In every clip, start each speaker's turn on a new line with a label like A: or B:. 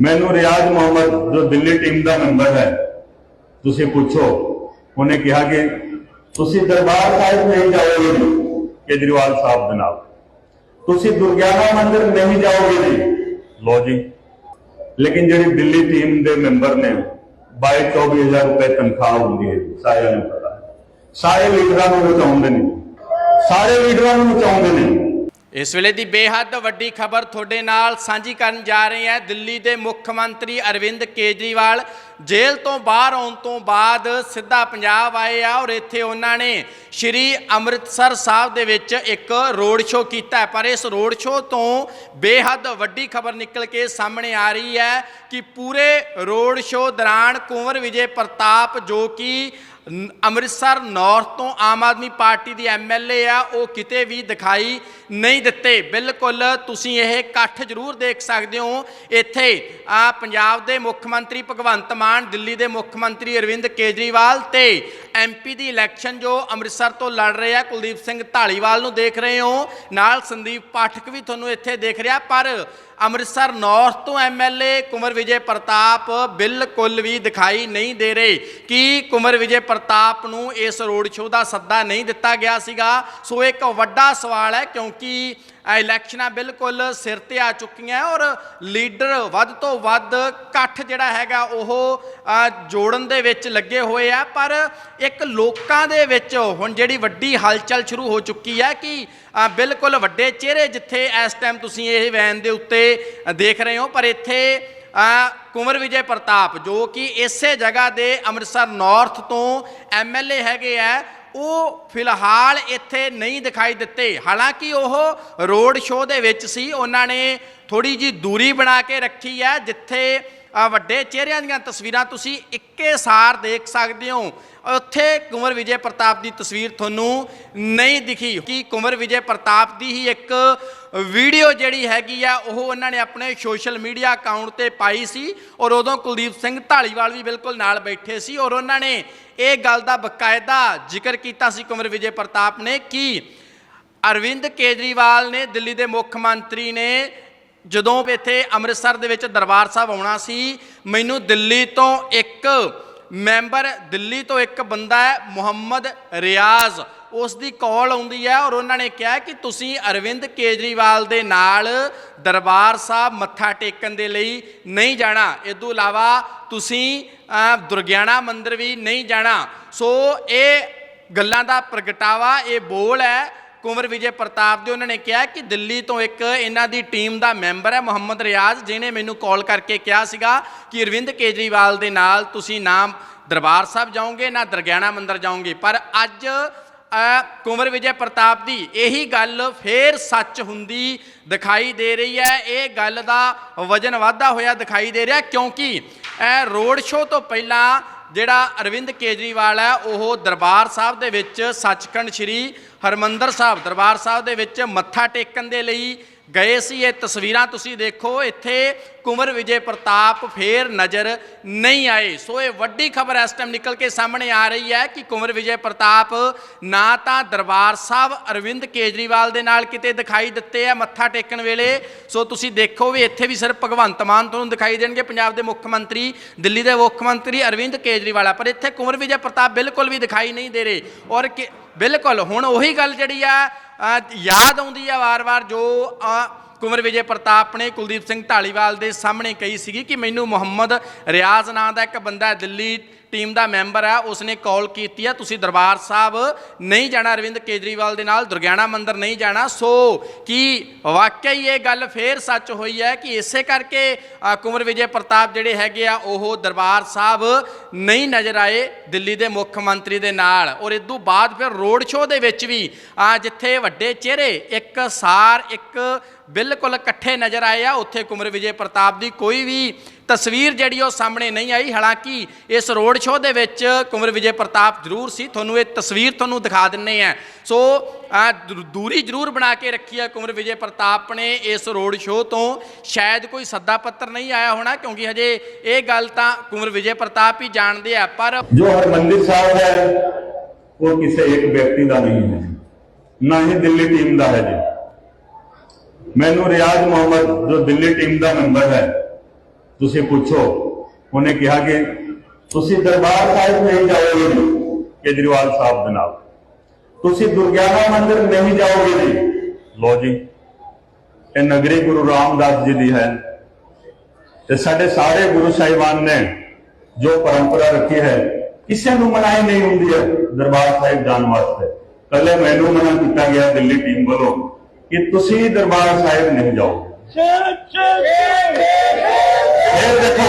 A: ਮੈਨੂੰ ਰਿਆਜ਼ ਮੁਹੰਮਦ ਜੋ ਦਿੱਲੀ ਟੀਮ ਦਾ ਮੈਂਬਰ ਹੈ ਤੁਸੀਂ ਪੁੱਛੋ। ਉਹਨੇ ਕਿਹਾ ਕਿ ਤੁਸੀਂ ਦਰਬਾਰ ਸਾਹਿਬ ਨਹੀਂ ਜਾਓਗੇ ਕੇਜਰੀਵਾਲ ਸਾਹਿਬ ਦੇ ਨਾਲ। ਤੁਸੀਂ ਦੁਰਗਿਆਨਾ ਮੰਦਿਰ ਨਹੀਂ ਜਾਓਗੇ ਜੀ। ਲੋ ਜੀ ਲੇਕਿਨ ਜਿਹੜੀ ਦਿੱਲੀ ਟੀਮ ਦੇ ਮੈਂਬਰ ਨੇ 22 24000 ਰੁਪਏ ਤਨਖਾਹ ਹੁੰਦੀ ਹੈ ਜੀ, ਸਾਰਿਆਂ ਨੂੰ ਪਤਾ। ਹੈ ਸਾਰੇ ਲੀਡਰਾਂ ਨੂੰ ਬਚਾਉਂਦੇ ਨੇ। ਸਾਰੇ ਲੀਡਰਾਂ ਨੂੰ ਬਚਾਉਂਦੇ ਨੇ।
B: ਇਸ ਵੇਲੇ ਦੀ ਬੇਹੱਦ ਵੱਡੀ ਖਬਰ ਤੁਹਾਡੇ ਨਾਲ ਸਾਂਝੀ ਕਰਨ ਜਾ ਰਹੇ ਹਾਂ। ਦਿੱਲੀ ਦੇ ਮੁੱਖ ਮੰਤਰੀ ਅਰਵਿੰਦ ਕੇਜਰੀਵਾਲ ਜੇਲ੍ਹ ਤੋਂ ਬਾਹਰ ਆਉਣ ਤੋਂ ਬਾਅਦ ਸਿੱਧਾ ਪੰਜਾਬ ਆਏ ਆ ਔਰ ਇੱਥੇ ਉਹਨਾਂ ਨੇ ਸ਼੍ਰੀ ਅੰਮ੍ਰਿਤਸਰ ਸਾਹਿਬ ਦੇ ਵਿੱਚ ਇੱਕ ਰੋਡ ਸ਼ੋਅ ਕੀਤਾ। ਪਰ ਇਸ ਰੋਡ ਸ਼ੋਅ ਤੋਂ ਬੇਹੱਦ ਵੱਡੀ ਖਬਰ ਨਿਕਲ ਕੇ ਸਾਹਮਣੇ ਆ ਰਹੀ ਹੈ ਕਿ ਪੂਰੇ ਰੋਡ ਸ਼ੋਅ ਦੌਰਾਨ ਕੁੰਵਰ ਵਿਜੇ ਪ੍ਰਤਾਪ ਜੋ ਕਿ ਅੰਮ੍ਰਿਤਸਰ ਨਾਰਥ ਤੋਂ ਆਮ ਆਦਮੀ ਪਾਰਟੀ ਦੀ ਐਮਐਲਏ ਆ, ਉਹ ਕਿਤੇ ਵੀ ਦਿਖਾਈ ਨਹੀਂ ਦਿੱਤੇ। ਬਿਲਕੁਲ ਤੁਸੀਂ ਇਹ ਇਕੱਠ ਜ਼ਰੂਰ ਦੇਖ ਸਕਦੇ ਹੋ। ਇੱਥੇ ਆ ਪੰਜਾਬ ਦੇ ਮੁੱਖ ਮੰਤਰੀ ਭਗਵੰਤ ਮਾਨ, ਦਿੱਲੀ ਦੇ ਮੁੱਖ ਮੰਤਰੀ ਅਰਵਿੰਦ ਕੇਜਰੀਵਾਲ ਤੇ ਐਮਪੀ ਦੀ ਇਲੈਕਸ਼ਨ ਜੋ ਅੰਮ੍ਰਿਤਸਰ ਤੋਂ ਲੜ ਰਹੇ ਆ, ਕੁਲਦੀਪ ਸਿੰਘ ਢਾਲੀਵਾਲ ਨੂੰ ਦੇਖ ਰਹੇ ਹੋ। ਨਾਲ ਸੰਦੀਪ ਪਾਠਕ ਵੀ ਤੁਹਾਨੂੰ ਇੱਥੇ ਦੇਖ ਰਿਹਾ, ਪਰ ਅੰਮ੍ਰਿਤਸਰ ਨਾਰਥ ਤੋਂ ਐਮਐਲਏ ਕੁਮਰ ਵਿਜੇ ਪ੍ਰਤਾਪ ਬਿਲਕੁਲ ਵੀ ਦਿਖਾਈ ਨਹੀਂ ਦੇ ਰਹੇ। ਕੀ ਕੁਮਰ ਵਿਜੇ ਪ੍ਰਤਾਪ ਨੂੰ ਇਸ ਰੋਡ ਸ਼ੋਅ ਦਾ ਸੱਦਾ ਨਹੀਂ ਦਿੱਤਾ ਗਿਆ ਸੀਗਾ। ਸੋ ਇੱਕ ਵੱਡਾ ਸਵਾਲ ਹੈ ਕਿਉਂਕਿ ਇਲੈਕਸ਼ਨਾਂ ਬਿਲਕੁਲ ਸਿਰ ਤੇ ਆ ਚੁੱਕੀਆਂ ਔਰ ਲੀਡਰ ਵੱਧ ਤੋਂ ਵੱਧ ਇਕੱਠ ਜਿਹੜਾ ਹੈਗਾ ਉਹ ਜੋੜਨ ਦੇ ਵਿੱਚ ਲੱਗੇ ਹੋਏ ਆ। ਪਰ ਇੱਕ ਲੋਕਾਂ ਦੇ ਵਿੱਚ ਹੁਣ ਜਿਹੜੀ ਵੱਡੀ ਹਲਚਲ ਸ਼ੁਰੂ ਹੋ ਚੁੱਕੀ ਹੈ ਕਿ ਬਿਲਕੁਲ ਵੱਡੇ ਚਿਹਰੇ ਜਿੱਥੇ ਇਸ ਟਾਈਮ ਤੁਸੀਂ ਇਹ ਵੈਨ ਦੇ ਉੱਤੇ ਦੇਖ ਰਹੇ ਹੋ। ਪਰ ਇੱਥੇ ਅ, ਕੁੰਵਰ ਵਿਜੇ ਪ੍ਰਤਾਪ ਜੋ ਕਿ ਇਸੇ ਜਗ੍ਹਾ ਦੇ ਅੰਮ੍ਰਿਤਸਰ ਨਾਰਥ ਤੋਂ ਐਮਐਲਏ ਹੈਗੇ ਆ ਉਹ ਫਿਲਹਾਲ ਇੱਥੇ ਨਹੀਂ ਦਿਖਾਈ ਦਿੱਤੇ। ਹਾਲਾਂਕਿ ਉਹ ਰੋਡ ਸ਼ੋਅ ਦੇ ਵਿੱਚ ਸੀ ਉਹਨਾਂ ਨੇ ਥੋੜੀ ਜੀ ਦੂਰੀ ਬਣਾ ਕੇ ਰੱਖੀ ਹੈ ਜਿੱਥੇ ਵੱਡੇ ਚਿਹਰਿਆਂ ਦੀਆਂ ਤਸਵੀਰਾਂ ਤੁਸੀਂ ਇੱਕੇ ਸਾਰ ਦੇਖ ਸਕਦੇ ਹੋ। ਉੱਥੇ ਕੁੰਵਰ ਵਿਜੇ ਪ੍ਰਤਾਪ ਦੀ ਤਸਵੀਰ ਤੁਹਾਨੂੰ ਨਹੀਂ ਦਿਖੀ। ਕਿ ਕੁੰਵਰ ਵਿਜੇ ਪ੍ਰਤਾਪ ਦੀ ਹੀ ਇੱਕ ਵੀਡੀਓ ਜਿਹੜੀ ਹੈਗੀ ਆ, ਉਹ ਉਹਨਾਂ ਨੇ ਆਪਣੇ ਸੋਸ਼ਲ ਮੀਡੀਆ ਅਕਾਊਂਟ ਤੇ ਪਾਈ ਸੀ ਔਰ ਉਦੋਂ ਕੁਲਦੀਪ ਸਿੰਘ ਢਾਲੀਵਾਲ ਵੀ ਬਿਲਕੁਲ ਨਾਲ ਬੈਠੇ ਸੀ ਔਰ ਉਹਨਾਂ ਨੇ ਇਹ ਗੱਲ ਦਾ ਬਕਾਇਦਾ ਜ਼ਿਕਰ ਕੀਤਾ ਸੀ ਕੁੰਵਰ ਵਿਜੇ ਪ੍ਰਤਾਪ ਨੇ ਕਿ ਅਰਵਿੰਦ ਕੇਜਰੀਵਾਲ ਨੇ ਦਿੱਲੀ ਦੇ ਮੁੱਖ ਮੰਤਰੀ ਨੇ ਜਦੋਂ ਇੱਥੇ ਅੰਮ੍ਰਿਤਸਰ ਦੇ ਵਿੱਚ ਦਰਬਾਰ ਸਾਹਿਬ ਆਉਣਾ ਸੀ, ਮੈਨੂੰ ਦਿੱਲੀ ਤੋਂ ਇੱਕ ਮੈਂਬਰ, ਦਿੱਲੀ ਤੋਂ ਇੱਕ ਬੰਦਾ ਹੈ, ਮੁਹੰਮਦ ਰਿਆਜ਼। ਉਸ ਦੀ ਕਾਲ ਆਉਂਦੀ ਹੈ ਔਰ ਉਹਨਾਂ ਨੇ ਕਿਹਾ ਕਿ ਤੁਸੀਂ ਅਰਵਿੰਦ ਕੇਜਰੀਵਾਲ ਦੇ ਨਾਲ ਦਰਬਾਰ ਸਾਹਿਬ ਮੱਥਾ ਟੇਕਣ ਦੇ ਲਈ ਨਹੀਂ ਜਾਣਾ। ਇਸ ਤੋਂ ਇਲਾਵਾ ਤੁਸੀਂ ਦੁਰਗਿਆਣਾ ਮੰਦਿਰ ਵੀ ਨਹੀਂ ਜਾਣਾ। ਸੋ ਇਹ ਗੱਲਾਂ ਦਾ ਪ੍ਰਗਟਾਵਾ, ਇਹ ਬੋਲ ਹੈ ਕੁੰਵਰ ਵਿਜੇ ਪ੍ਰਤਾਪ ਦੇ ਉਹਨਾਂ ਨੇ ਕਿਹਾ ਕਿ ਦਿੱਲੀ ਤੋਂ ਇੱਕ ਇਹਨਾਂ ਦੀ ਟੀਮ ਦਾ ਮੈਂਬਰ ਹੈ, ਮੁਹੰਮਦ ਰਿਆਜ਼ ਜਿਨੇ ਮੈਨੂੰ ਕਾਲ ਕਰਕੇ ਕਿਹਾ ਸੀਗਾ ਕਿ ਅਰਵਿੰਦ ਕੇਜਰੀਵਾਲ ਦੇ ਨਾਲ ਤੁਸੀਂ ਨਾ ਦਰਬਾਰ ਸਾਹਿਬ ਜਾਓਗੇ, ਨਾ ਦਰਗਿਆਣਾ ਮੰਦਰ ਜਾਓਗੇ। ਪਰ ਅੱਜ ਕੁੰਵਰ ਵਿਜੇ ਪ੍ਰਤਾਪ ਦੀ ਇਹੀ ਗੱਲ ਫੇਰ ਸੱਚ ਹੁੰਦੀ ਦਿਖਾਈ ਦੇ ਰਹੀ ਹੈ। ਇਹ ਗੱਲ ਦਾ ਵਜਨ ਵਾਧਾ ਹੋਇਆ ਦਿਖਾਈ ਦੇ ਰਿਹਾ ਕਿਉਂਕਿ ਰੋਡ ਸ਼ੋਅ ਤੋਂ ਪਹਿਲਾਂ ਜਿਹੜਾ ਅਰਵਿੰਦ ਕੇਜਰੀਵਾਲ ਹੈ, ਉਹ ਦਰਬਾਰ ਸਾਹਿਬ ਦੇ ਵਿੱਚ ਸੱਚਖੰਡ ਸ੍ਰੀ ਹਰਮੰਦਰ ਸਾਹਿਬ ਦਰਬਾਰ ਸਾਹਿਬ ਦੇ ਵਿੱਚ ਮੱਥਾ ਟੇਕਣ ਦੇ ਲਈ ਗਏ ਸੀ। ਇਹ ਤਸਵੀਰਾਂ ਤੁਸੀਂ ਦੇਖੋ, ਇੱਥੇ ਕੁੰਵਰ ਵਿਜੇ ਪ੍ਰਤਾਪ ਫੇਰ ਨਜ਼ਰ ਨਹੀਂ ਆਏ। ਸੋ ਇਹ ਵੱਡੀ ਖਬਰ ਇਸ ਟਾਈਮ ਨਿਕਲ ਕੇ ਸਾਹਮਣੇ ਆ ਰਹੀ ਹੈ ਕਿ ਕੁੰਵਰ ਵਿਜੇ ਪ੍ਰਤਾਪ ਨਾ ਤਾਂ ਦਰਬਾਰ ਸਾਹਿਬ ਅਰਵਿੰਦ ਕੇਜਰੀਵਾਲ ਦੇ ਨਾਲ ਕਿਤੇ ਦਿਖਾਈ ਦਿੱਤੇ ਆ ਮੱਥਾ ਟੇਕਣ ਵੇਲੇ। ਸੋ ਤੁਸੀਂ ਦੇਖੋ ਵੀ ਇੱਥੇ ਵੀ ਸਿਰਫ ਭਗਵੰਤ ਮਾਨ ਤੁਹਾਨੂੰ ਦਿਖਾਈ ਦੇਣਗੇ। ਪੰਜਾਬ ਦੇ ਮੁੱਖ ਮੰਤਰੀ, ਦਿੱਲੀ ਦੇ ਮੁੱਖ ਮੰਤਰੀ ਅਰਵਿੰਦ ਕੇਜਰੀਵਾਲ ਆ, ਪਰ ਇੱਥੇ ਕੁੰਵਰ ਵਿਜੇ ਪ੍ਰਤਾਪ ਬਿਲਕੁਲ ਵੀ ਦਿਖਾਈ ਨਹੀਂ ਦੇ ਰਹੇ। ਔਰ ਕਿ- ਬਿਲਕੁਲ ਹੁਣ ਉਹੀ ਗੱਲ ਜਿਹੜੀ ਆ ਯਾਦ ਆਉਂਦੀ ਆ ਵਾਰ-ਵਾਰ ਜੋ ਅ, ਵਿਜੇ ਪ੍ਰਤਾਪ ਨੇ ਕੁਲਦੀਪ ਸਿੰਘ ਢਾਲੀਵਾਲ ਦੇ ਸਾਹਮਣੇ ਕਹੀ ਸੀਗੀ ਕਿ ਮੈਨੂੰ ਮੁਹੰਮਦ ਰਿਆਜ਼ ਨਾਂ ਦਾ ਇੱਕ ਬੰਦਾ ਦਿੱਲੀ ਟੀਮ ਦਾ ਮੈਂਬਰ ਹੈ ਉਸਨੇ ਕਾਲ ਕੀਤੀ ਹੈ। ਤੁਸੀਂ ਦਰਬਾਰ ਸਾਹਿਬ ਨਹੀਂ ਜਾਣਾ ਅਰਵਿੰਦ ਕੇਜਰੀਵਾਲ ਦੇ ਨਾਲ ਦੁਰਗਿਆਣਾ ਮੰਦਿਰ ਨਹੀਂ ਜਾਣਾ। ਸੋ ਕੀ ਵਾਕਿਆ ਹੀ ਇਹ ਗੱਲ ਫੇਰ ਸੱਚ ਹੋਈ ਹੈ ਕਿ ਇਸੇ ਕਰਕੇ ਅ, ਕੁੰਵਰ ਵਿਜੇ ਪ੍ਰਤਾਪ ਜਿਹੜੇ ਹੈਗੇ ਆ ਉਹ ਦਰਬਾਰ ਸਾਹਿਬ ਨਹੀਂ ਨਜ਼ਰ ਆਏ ਦਿੱਲੀ ਦੇ ਮੁੱਖ ਮੰਤਰੀ ਦੇ ਨਾਲ। ਔਰ ਇਦੋਂ ਬਾਅਦ ਫਿਰ ਰੋਡ ਸ਼ੋਅ ਦੇ ਵਿੱਚ ਵੀ ਆ ਜਿੱਥੇ ਵੱਡੇ ਚਿਹਰੇ ਇੱਕ ਸਾਰ ਇੱਕ ਬਿਲਕੁਲ ਇਕੱਠੇ ਨਜ਼ਰ ਆਏ ਆ ਉੱਥੇ ਕੁੰਵਰ ਵਿਜੇ ਪ੍ਰਤਾਪ ਦੀ ਕੋਈ ਵੀ ਤਸਵੀਰ ਜਿਹੜੀ ਉਹ ਸਾਹਮਣੇ ਨਹੀਂ ਆਈ। ਹਾਲਾਂਕਿ ਇਸ ਰੋਡ ਸ਼ੋਅ ਦੇ ਵਿੱਚ ਕੁਮਰ ਵਿਜੇ ਪ੍ਰਤਾਪ ਜ਼ਰੂਰ ਸੀ। ਤੁਹਾਨੂੰ ਇਹ ਤਸਵੀਰ ਤੁਹਾਨੂੰ ਦਿਖਾ ਦਿੰਨੇ ਆ। ਸੋ ਦੂਰੀ ਜ਼ਰੂਰ ਬਣਾ ਕੇ ਰੱਖੀ ਹੈ ਕੁਮਰ ਵਿਜੇ ਪ੍ਰਤਾਪ ਨੇ ਇਸ ਰੋਡ ਸ਼ੋਅ ਤੋਂ। ਸ਼ਾਇਦ ਕੋਈ ਸੱਦਾ ਪੱਤਰ ਨਹੀਂ ਆਇਆ ਹੋਣਾ, ਕਿਉਂਕਿ ਹਜੇ ਇਹ ਗੱਲ ਤਾਂ ਕੁਮਰ ਵਿਜੇ ਪ੍ਰਤਾਪ ਹੀ ਜਾਣਦੇ ਆ। ਪਰ
A: ਜੋ ਹਰਮੰਦਰ ਸਾਹਿਬ ਹੈ, ਉਹ ਕਿਸੇ ਇੱਕ ਵਿਅਕਤੀ ਦਾ ਨਹੀਂ ਹੈ। ਨਾ ਹੀ ਦਿੱਲੀ ਟੀਮ ਦਾ ਹੈ ਜੀ। ਮੈਨੂੰ ਰਿਆਜ਼ ਮੁਹੰਮਦ, ਜੋ ਦਿੱਲੀ ਟੀਮ ਦਾ ਮੈਂਬਰ ਹੈ ਤੁਸੀਂ ਪੁੱਛੋ। ਉਹਨੇ ਕਿਹਾ ਕਿ ਤੁਸੀਂ ਦਰਬਾਰ ਸਾਹਿਬ ਨਹੀਂ ਜਾਓਗੇ ਜੀ, ਕੇਜਰੀਵਾਲ ਸਾਹਿਬ ਦੇ ਨਾਲ। ਤੁਸੀਂ ਦੁਰਗਿਆਨਾ ਮੰਦਿਰ ਨਹੀਂ ਜਾਓਗੇ ਜੀ। ਲੋ ਜੀ, ਇਹ ਨਗਰੀ ਗੁਰੂ ਰਾਮਦਾਸ ਜੀ ਦੀ ਹੈ। ਤੇ ਸਾਡੇ ਸਾਰੇ ਗੁਰੂ ਸਾਹਿਬਾਨ ਨੇ ਜੋ ਪਰੰਪਰਾ ਰੱਖੀ ਹੈ, ਕਿਸੇ ਨੂੰ ਮਨਾਈ ਨਹੀਂ ਹੁੰਦੀ ਹੈ ਦਰਬਾਰ ਸਾਹਿਬ ਜਾਣ ਵਾਸਤੇ। ਪਹਿਲੇ ਮੈਨੂੰ ਮਨਾ ਕੀਤਾ ਗਿਆ, ਦਿੱਲੀ ਟੀਮ ਵੱਲੋਂ, ਕਿ ਤੁਸੀਂ ਦਰਬਾਰ ਸਾਹਿਬ ਨਹੀਂ ਜਾਓ। ਫਿਰ ਦੇਖੋ।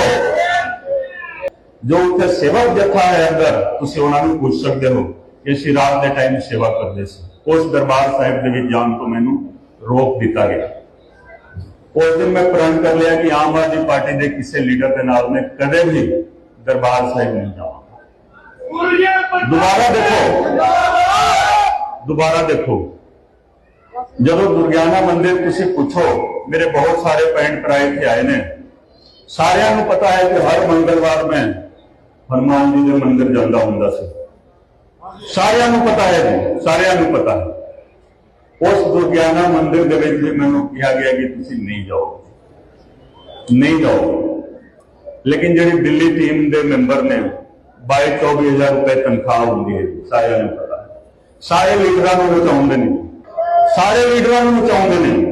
A: ਜੋ ਉੱਥੇ ਸੇਵਕ ਜਥਾ ਹੈ ਅੰਦਰ, ਤੁਸੀਂ ਉਹਨਾਂ ਨੂੰ ਪੁੱਛ ਸਕਦੇ ਹੋ ਕਿ ਅਸੀਂ ਰਾਤ ਦੇ ਟਾਈਮ ਸੇਵਾ ਕਰਦੇ ਸੀ। ਉਸ ਦਰਬਾਰ ਸਾਹਿਬ ਦੇ ਵਿੱਚ ਜਾਣ ਤੋਂ ਮੈਨੂੰ ਰੋਕ ਦਿੱਤਾ ਗਿਆ। ਉਸ ਦਿਨ ਮੈਂ ਪ੍ਰਣ ਕਰ ਲਿਆ ਕਿ ਆਮ ਆਦਮੀ ਪਾਰਟੀ ਦੇ ਕਿਸੇ ਲੀਡਰ ਦੇ ਨਾਲ ਮੈਂ ਕਦੇ ਵੀ ਦਰਬਾਰ ਸਾਹਿਬ ਨਹੀਂ ਜਾਵਾਂਗਾ। ਦੁਬਾਰਾ ਦੇਖੋ। ਦੁਬਾਰਾ ਦੇਖੋ। ਜਦੋਂ ਦੁਰਗਿਆਨਾ ਮੰਦਿਰ ਤੁਸੀਂ ਪੁੱਛੋ, ਮੇਰੇ ਬਹੁਤ ਸਾਰੇ ਭੈਣ ਭਰਾ ਇੱਥੇ ਆਏ ਨੇ। ਸਾਰਿਆਂ ਨੂੰ ਪਤਾ ਹੈ ਕਿ ਹਰ ਮੰਗਲਵਾਰ ਮੈਂ ਹਨੂਮਾਨ ਜੀ ਦੇ ਮੰਦਿਰ ਜਾਂਦਾ ਹੁੰਦਾ ਸੀ। ਸਾਰਿਆਂ ਨੂੰ ਪਤਾ ਹੈ ਜੀ, ਸਾਰਿਆਂ ਨੂੰ ਪਤਾ ਹੈ। ਉਸ ਦੁਰਗਿਆਨਾ ਮੰਦਿਰ ਦੇ ਵਿੱਚ ਮੈਨੂੰ ਕਿਹਾ ਗਿਆ ਕਿ ਤੁਸੀਂ ਨਹੀਂ ਜਾਓ। ਨਹੀਂ ਜਾਓ। ਲੇਕਿਨ ਜਿਹੜੀ ਦਿੱਲੀ ਟੀਮ ਦੇ ਮੈਂਬਰ ਨੇ 22 24000 ਰੁਪਏ ਤਨਖਾਹ ਹੁੰਦੀ ਹੈ ਸਾਰਿਆਂ ਨੂੰ ਪਤਾ ਹੈ। ਸਾਰੇ ਲੀਡਰਾਂ ਨੂੰ ਬਚਾਉਂਦੇ ਨੇ। ਸਾਰੇ ਲੀਡਰਾਂ ਨੂੰ ਬਚਾਉਂਦੇ ਨੇ।